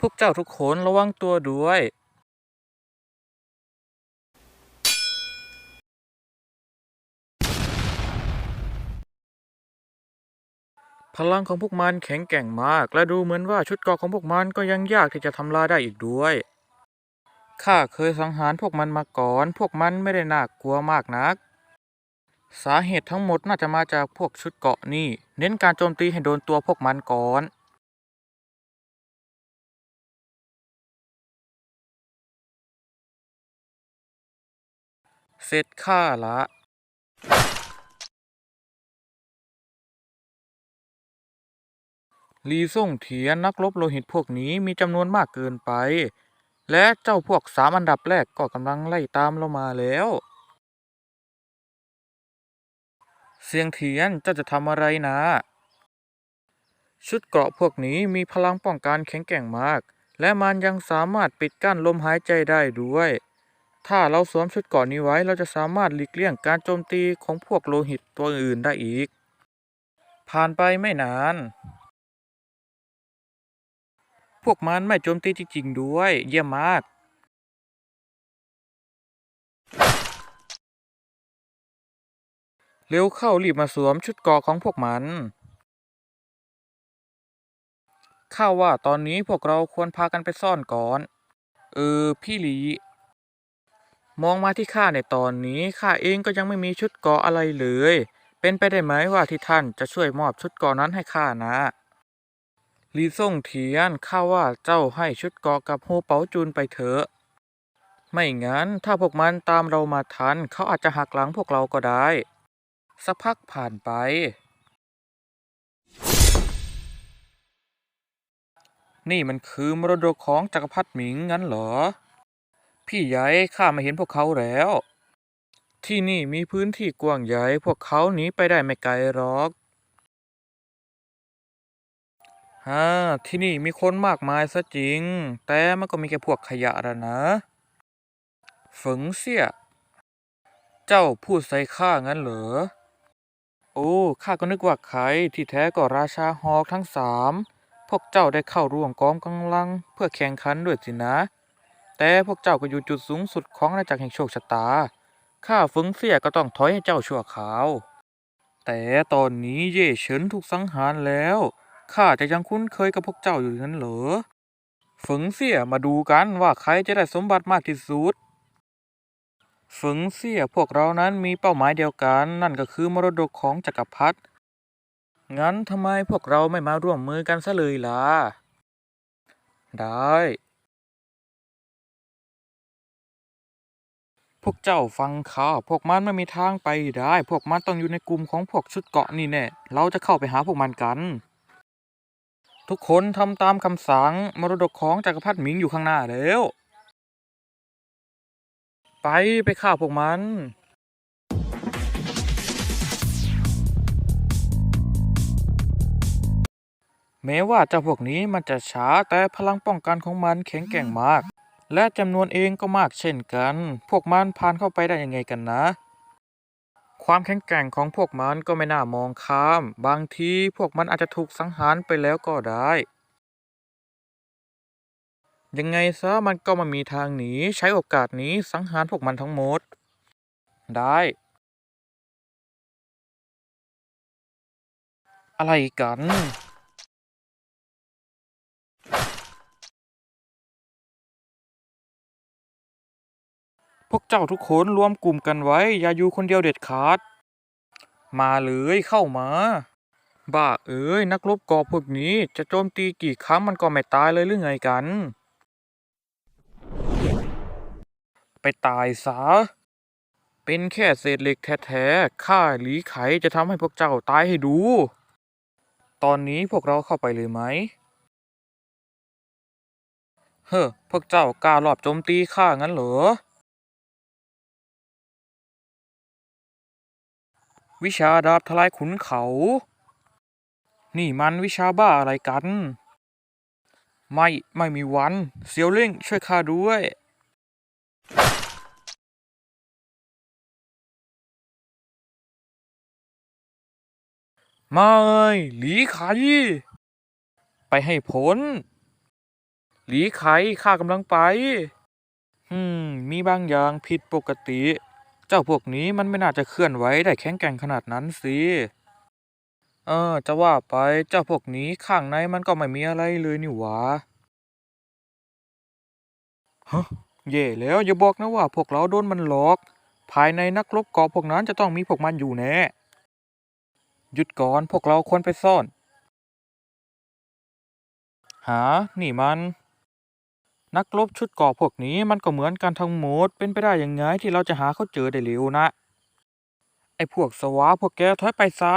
พวกเจ้าทุกคนระวังตัวด้วย พลังของพวกมันแข็งแกร่งมาก และดูเหมือนว่าชุดเกราะของพวกมันก็ยังยากที่จะทำลายได้อีกด้วย ข้าเคยสังหารพวกมันมาก่อน พวกมันไม่ได้น่ากลัวมากนัก สาเหตุทั้งหมดน่าจะมาจากพวกชุดเกราะนี่ เน้นการโจมตีให้โดนตัวพวกมันก่อน เสร็จข้าละลีส่งเทียนนักรบโลหิตพวกนี้มีจำนวนมากเกินไป และเจ้าพวกสามอันดับแรกก็กำลังไล่ตามเรามาแล้ว เสียงเทียนเจ้าจะทำอะไรนะ ชุดเกราะพวกนี้มีพลังป้องกันแข็งแกร่งมาก และมันยังสามารถปิดกั้นลมหายใจได้ด้วย ถ้าเราสวมชุดเกราะนี้ไว้เราจะสามารถหลีกเลี่ยงการโจมตีของพวกโลหิตตัวอื่นได้อีก ผ่านไปไม่นาน พวกมันไม่โจมตีจริงๆด้วย เยี่ยมมาก เร็วเข้ารีบมาสวมชุดเกราะของพวกมันข้าว่าตอนนี้พวกเราควรพากันไปซ่อนก่อน เออ พี่หลี มองมาที่ข้าในตอนนี้ข้าเองก็ยังไม่มีชุดเกราะอะไรเลย เป็นไปได้ไหมว่าที่ท่านจะช่วยมอบชุดเกราะนั้นให้ข้านะลีส่งเทียนข้าว่าเจ้าให้ชุดเกราะกับโฮเปาจูนไปเถอะไม่งั้นถ้าพวกมันตามเรามาทัน เขาอาจจะหักหลังพวกเราก็ได้ สักพักผ่านไป นี่มันคือมรดกของจักรพรรดิหมิงงั้นเหรอ พี่ใหญ่ข้ามาเห็นพวกเขาแล้ว ที่นี่มีพื้นที่กว้างใหญ่พวกเขาหนีไปได้ไม่ไกลหรอกฮ่าที่นี่มีคนมากมายซะจริง แต่มันก็มีแค่พวกขยะละนะฝงเสีย เจ้าพูดใส่ข้างั้นเหรอ โอ้ข้าก็นึกว่าใครที่แท้ก็ราชาฮอกทั้งสาม พวกเจ้าได้เข้าร่วมกองกำลังเพื่อแข่งขันด้วยสินะ แต่พวกเจ้าก็อยู่จุดสูงสุดของอาณาจักรแห่งโชคชะตา ข้าฟึงเสียก็ต้องถอยให้เจ้าชั่วคราว แต่ตอนนี้เย่เฉินถูกสังหารแล้ว ข้าจะยังคุ้นเคยกับพวกเจ้าอยู่นั้นเหรอฟึงเสี่ยมาดูกันว่าใครจะได้สมบัติมากที่สุดฟึงเสี่ยพวกเรานั้นมีเป้าหมายเดียวกัน นั่นก็คือมรดกของจักรพรรดิ งั้นทำไมพวกเราไม่มาร่วมมือกันซะเลยล่ะ ได้ พวกเจ้าฟังข้าพวกมันไม่มีทางไปได้ พวกมันต้องอยู่ในกลุ่มของพวกชุดเกาะนี่แน่ เราจะเข้าไปหาพวกมันกัน ทุกคนทำตามคำสั่งมรดกของจักรพรรดิหมิงอยู่ข้างหน้าแล้ว ไปไปฆ่าพวกมันแม้ว่าเจ้าพวกนี้มันจะช้าแต่พลังป้องกันของมันแข็งแกร่งมาก และจำนวนเองก็มากเช่นกัน พวกมันผ่านเข้าไปได้ยังไงกันนะ ความแข็งแกร่งของพวกมันก็ไม่น่ามองข้าม บางทีพวกมันอาจจะถูกสังหารไปแล้วก็ได้ ยังไงซะมันก็ไมามีทางหนีใช้โอกาสนี้สังหารพวกมันทั้งหมด ได้ อะไรกัน วกเจ้าทุกคนรวมกลุ่มกันไว้ อย่าอยู่คนเดียวเด็ดขาด มาเลยเข้ามา บ้าเอ้ยนักรบกอบพวกนี้จะโจมตีกี่ครั้งมันก็ไม่ตายเลยหรือไงกัน ไปตายซะเป็นแค่เศษเหล็กแท้ๆข้าหลีไขจะทำให้พวกเจ้าตายให้ดู ตอนนี้พวกเราเข้าไปเลยไหม เฮ้อ พวกเจ้ากล้ารอบโจมตีข้างั้นเหรอ วิชาดาบทลายขุนเขา นี่มันวิชาบ้าอะไรกัน ไม่ไม่มีวัน เซียวเล่งช่วยข้าด้วย ไม่หลีไขไปให้พ้น หลีไขข้ากำลังไป อืม มีบางอย่างผิดปกติ เจ้าพวกนี้มันไม่น่าจะเคลื่อนไหวได้แข็งแกร่งขนาดนั้นสิเออ จะว่าไปเจ้าพวกนี้ข้างในมันก็ไม่มีอะไรเลยนี่หว่าฮะเย่แล้วอย่าบอกนะว่าพวกเราโดนมันหลอก ภายในนักรบเกาะพวกนั้นจะต้องมีพวกมันอยู่แน่หยุดก่อนพวกเราควรไปซ่อน หา นี่มัน นักลบชุดเกาะพวกนี้มันก็เหมือนกันทั้งหมด เป็นไปได้ยังไงที่เราจะหาเขาเจอได้เร็วนะ ไอ้พวกสวาพวกแกถอยไปซะ